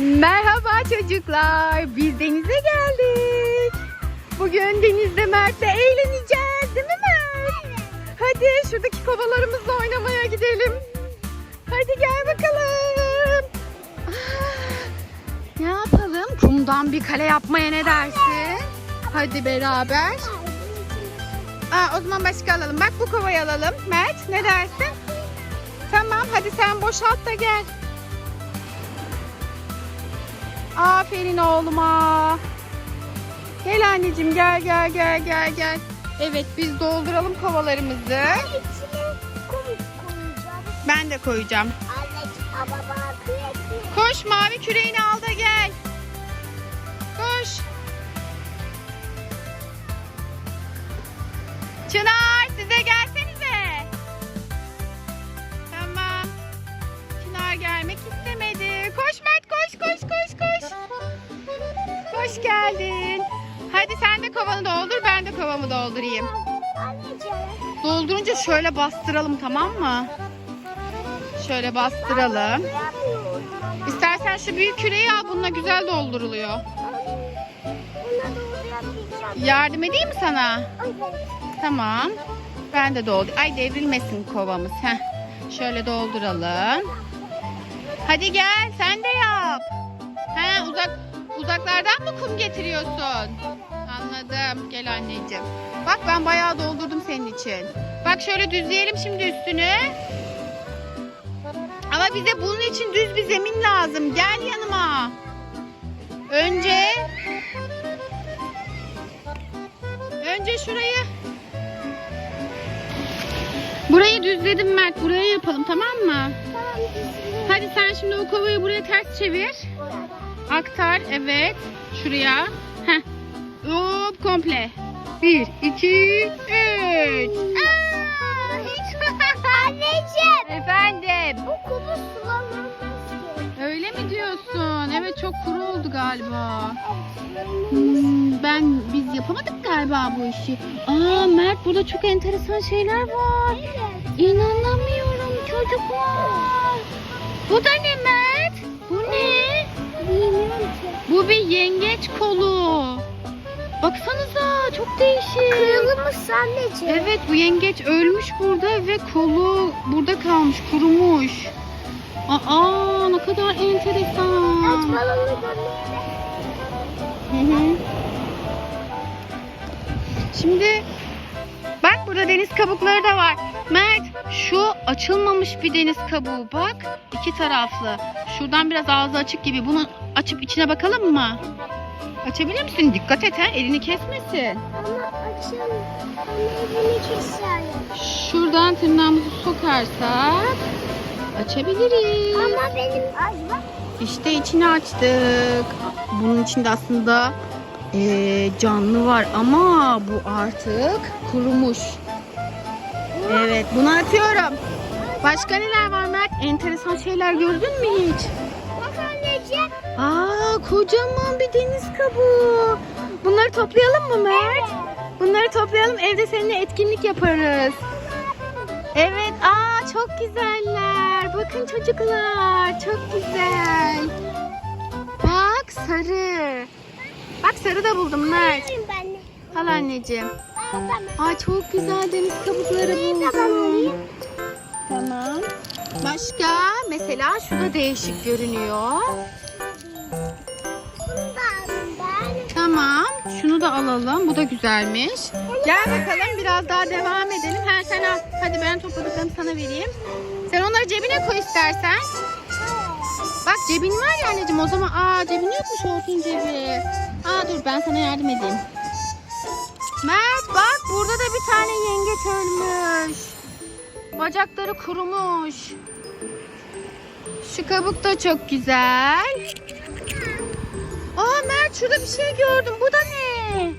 Merhaba çocuklar. Biz denize geldik. Bugün denizde Mert'le eğleneceğiz değil mi Mert? Hadi şuradaki kovalarımızla oynamaya gidelim. Hadi gel bakalım. Ah, ne yapalım? Kumdan bir kale yapmaya ne dersin? Hadi beraber. Aa, o zaman başka alalım. Bak bu kovayı alalım. Mert ne dersin? Tamam hadi sen boşalt da gel. Aferin oğluma. Gel anneciğim gel gel gel gel gel. Evet biz dolduralım kovalarımızı. Ben de koyacağım. Koş mavi küreğini al da gel. Koş. Çınar Hoş geldin. Hadi sen de kovanı doldur ben de kovamı doldurayım. Doldurunca şöyle bastıralım tamam mı? Şöyle bastıralım. İstersen şu büyük küreği al bununla güzel dolduruluyor. Yardım edeyim mi sana? Tamam. Ben de doldur. Ay devrilmesin kovamız. Heh. Şöyle dolduralım. Hadi gel sen de yap. He uzak uzaklardan mı kum getiriyorsun? Anladım. Gel anneciğim. Bak ben bayağı doldurdum senin için. Bak şöyle düzleyelim şimdi üstünü. Ama bize bunun için düz bir zemin lazım. Gel yanıma. Önce Önce şurayı Burayı düzledim Mert. Buraya yapalım tamam mı? Hadi sen şimdi o kovayı buraya ters çevir. Aktar. Evet. Şuraya. Heh. Hop komple. Bir, iki, üç. Aa, hiç. Anneciğim. Efendim. Bu kumu sulanmamız gerek. Öyle mi diyorsun? Evet çok kuru oldu galiba. Hmm, ben biz yapamadık galiba bu işi. Aa Mert burada çok enteresan şeyler var. Evet. İnanamıyorum çocuklar. Bu da ne Mert? Bu bir yengeç kolu. Baksanıza çok değişik. Kırılmış anneciğim. Evet bu yengeç ölmüş burada ve kolu burada kalmış kurumuş. Aa ne kadar Aç enteresan. balonu görmeyelim. Hı hı. Şimdi bak burada deniz kabukları da var. Mert şu açılmamış bir deniz kabuğu bak. iki taraflı. Şuradan biraz ağzı açık gibi. Bunu açıp içine bakalım mı? Açabilir misin? Dikkat et ha elini kesmesin. Ama açalım. Ama elini keselim. Şuradan tırnağımızı sokarsak açabiliriz. Ama benim bak. İşte içini açtık. Bunun içinde aslında eee, canlı var ama bu artık kurumuş. Evet bunu atıyorum. Başka neler var Mert? Enteresan şeyler gördün mü hiç? Aa kocaman bir deniz kabuğu. Bunları toplayalım mı Mert? Bunları toplayalım evde seninle etkinlik yaparız. Evet aa çok güzeller. Bakın çocuklar çok güzel. Bak sarı. Bak sarı da buldum Mert. Al anneciğim. Aa, çok güzel deniz kabukları buldum. Tamam. Başka mesela şu da değişik görünüyor. Şunu da alalım. Bu da güzelmiş. Gel bakalım biraz daha devam edelim. Ha, sen al. Hadi ben topladıklarımı sana vereyim. Sen onları cebine koy istersen. Bak cebin var ya anneciğim o zaman. Aa cebin yokmuş olsun cebi. Aa dur ben sana yardım edeyim. Mert bak burada da bir tane yengeç ölmüş. Bacakları kurumuş. Şu kabuk da çok güzel. Şurada bir şey gördüm. Bu da ne?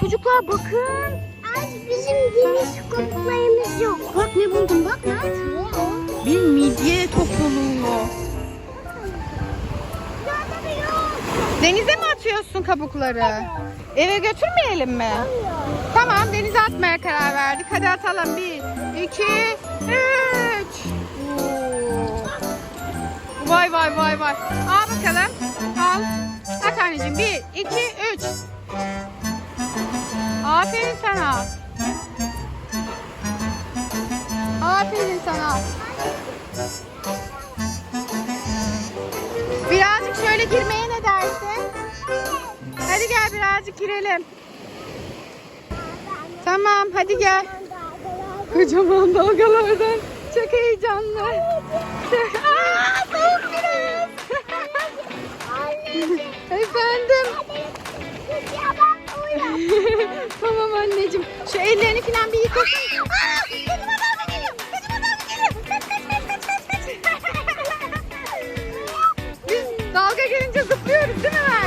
Çocuklar bakın. Ay bizim deniz koklayımız yok. Bak ne buldum bak Mert. Bir midye topluluğu. Denize mi atıyorsun kabukları? Eve götürmeyelim mi? Tamam denize atmaya karar verdik. Hadi atalım. Bir, iki, üç. Vay vay vay. Al bakalım. Al. At anneciğim. Bir, iki, üç. Aferin sana. Aferin sana. Birazcık şöyle girmeye ne dersin? Hadi gel birazcık girelim. Tamam hadi gel. Kocaman dalgalardan. Çok heyecanlı. Biraz. Efendim. tamam anneciğim. Şu ellerini falan bir yıkasın. Dalga gelince zıplıyoruz değil mi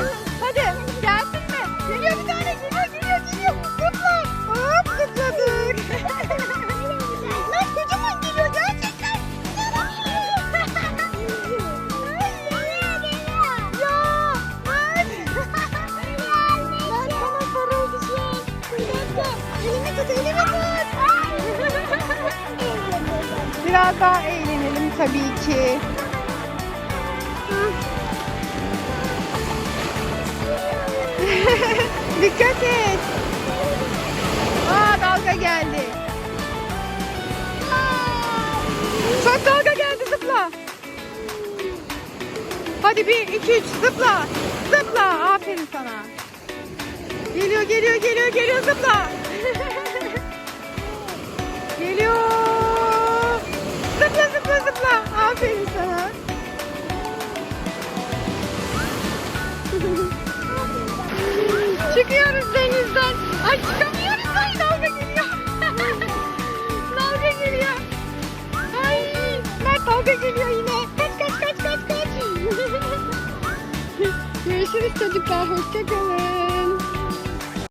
Biraz eğlenelim tabii ki. Dikkat et. Aa dalga geldi. Çok dalga geldi zıpla. Hadi bir, iki, üç zıpla. Zıpla. Aferin sana. Geliyor, geliyor, geliyor, geliyor zıpla. saw her kicking